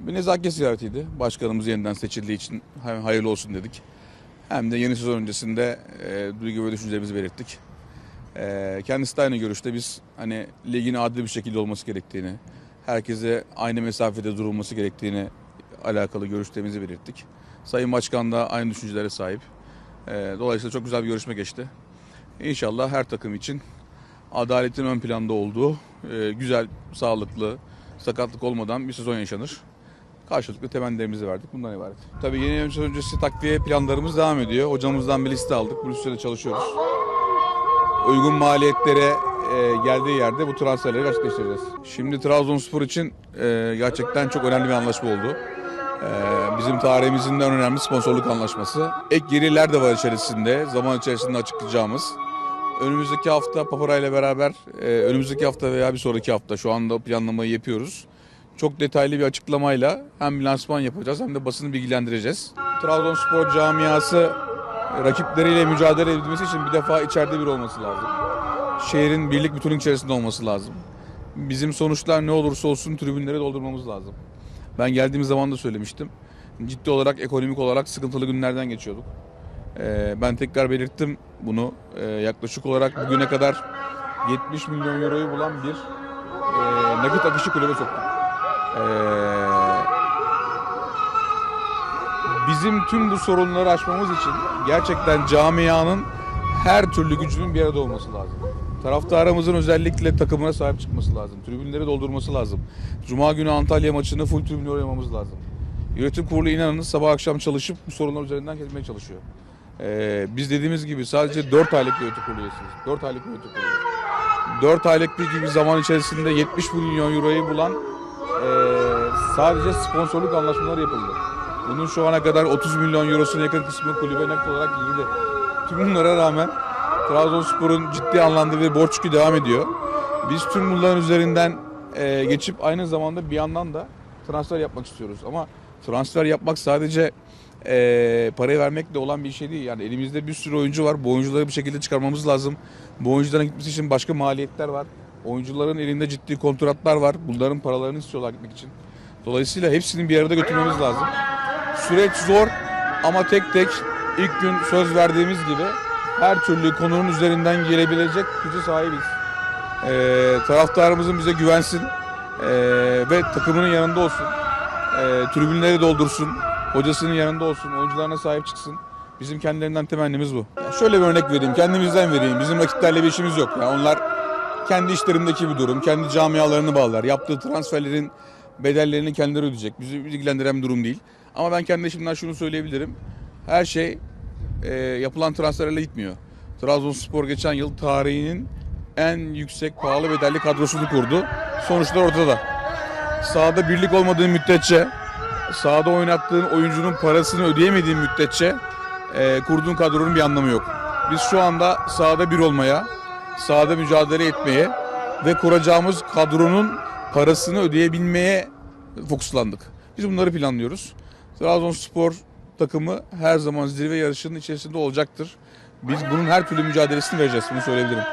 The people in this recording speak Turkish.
Bir nezaket ziyaretiydi. Başkanımız yeniden seçildiği için hem hayırlı olsun dedik. Hem de yeni sezon öncesinde e, duygu ve düşüncelerimizi belirttik. E, kendisi de aynı görüşte biz hani ligin adil bir şekilde olması gerektiğini, herkese aynı mesafede durulması gerektiğini alakalı görüşlerimizi belirttik. Sayın Başkan da aynı düşüncelere sahip. E, dolayısıyla çok güzel bir görüşme geçti. İnşallah her takım için adaletin ön planda olduğu, e, güzel, sağlıklı, sakatlık olmadan bir sezon yaşanır. Karşılıklı temennilerimizi verdik. Bundan ibaret. Tabii yeni yönetim öncesi takviye planlarımız devam ediyor. Hocamızdan bir liste aldık. Bu listede çalışıyoruz. Uygun maliyetlere e, geldiği yerde bu transferleri gerçekleştireceğiz. Şimdi Trabzonspor için e, gerçekten çok önemli bir anlaşma oldu. E, bizim tarihimizin en önemli sponsorluk anlaşması. Ek gelirler de var içerisinde. Zaman içerisinde açıklayacağımız. Önümüzdeki hafta Papara ile beraber e, önümüzdeki hafta veya bir sonraki hafta şu anda planlamayı yapıyoruz. Çok detaylı bir açıklamayla hem lansman yapacağız hem de basını bilgilendireceğiz. Trabzonspor camiası e, rakipleriyle mücadele edilmesi için bir defa içeride bir olması lazım. Şehrin birlik bütünlük içerisinde olması lazım. Bizim sonuçlar ne olursa olsun tribünleri doldurmamız lazım. Ben geldiğimiz zaman da söylemiştim. Ciddi olarak ekonomik olarak sıkıntılı günlerden geçiyorduk. Ee, ben tekrar belirttim bunu. Ee, yaklaşık olarak bugüne kadar 70 milyon euroyu bulan bir e, nakit akışı kulübe soktuk. Ee, bizim tüm bu sorunları aşmamız için gerçekten camianın her türlü gücünün bir arada olması lazım. Taraftarımızın özellikle takımına sahip çıkması lazım. Tribünleri doldurması lazım. Cuma günü Antalya maçını full tribünle oynamamız lazım. Yönetim kurulu inanın sabah akşam çalışıp bu sorunlar üzerinden gelmeye çalışıyor. Ee, biz dediğimiz gibi sadece 4 aylık bir yönetim kurulu üyesiyiz. 4 aylık bir yönetim kurulu. 4 aylık bir gibi zaman içerisinde 70 milyon euroyu bulan ee, sadece sponsorluk anlaşmaları yapıldı. Bunun şu ana kadar 30 milyon eurosuna yakın kısmı kulübe nakit olarak girdi. Tüm bunlara rağmen Trabzonspor'un ciddi anlamda bir borç yükü devam ediyor. Biz tüm bunların üzerinden e, geçip aynı zamanda bir yandan da transfer yapmak istiyoruz. Ama transfer yapmak sadece e, parayı vermekle olan bir şey değil. Yani elimizde bir sürü oyuncu var. Bu oyuncuları bir şekilde çıkarmamız lazım. Bu oyuncuların gitmesi için başka maliyetler var. Oyuncuların elinde ciddi kontratlar var. Bunların paralarını istiyorlar gitmek için. Dolayısıyla hepsini bir arada götürmemiz lazım. Süreç zor ama tek tek ilk gün söz verdiğimiz gibi her türlü konunun üzerinden gelebilecek güce sahibiz. Ee, taraftarımızın bize güvensin ee, ve takımının yanında olsun. Ee, tribünleri doldursun, hocasının yanında olsun, oyuncularına sahip çıksın. Bizim kendilerinden temennimiz bu. Ya şöyle bir örnek vereyim, kendimizden vereyim. Bizim rakiplerle bir işimiz yok. Ya onlar kendi işlerindeki bir durum, kendi camialarını bağlar. Yaptığı transferlerin bedellerini kendileri ödeyecek. Bizi ilgilendiren bir durum değil. Ama ben kendi işimden şunu söyleyebilirim. Her şey e, yapılan transferlerle gitmiyor. Trabzonspor geçen yıl tarihinin en yüksek pahalı bedelli kadrosunu kurdu. Sonuçlar ortada. Sahada birlik olmadığı müddetçe, sahada oynattığın oyuncunun parasını ödeyemediğin müddetçe e, kurduğun kadronun bir anlamı yok. Biz şu anda sahada bir olmaya, sahada mücadele etmeye ve kuracağımız kadronun parasını ödeyebilmeye fokuslandık. Biz bunları planlıyoruz. Trabzonspor takımı her zaman zirve yarışının içerisinde olacaktır. Biz bunun her türlü mücadelesini vereceğiz. Bunu söyleyebilirim.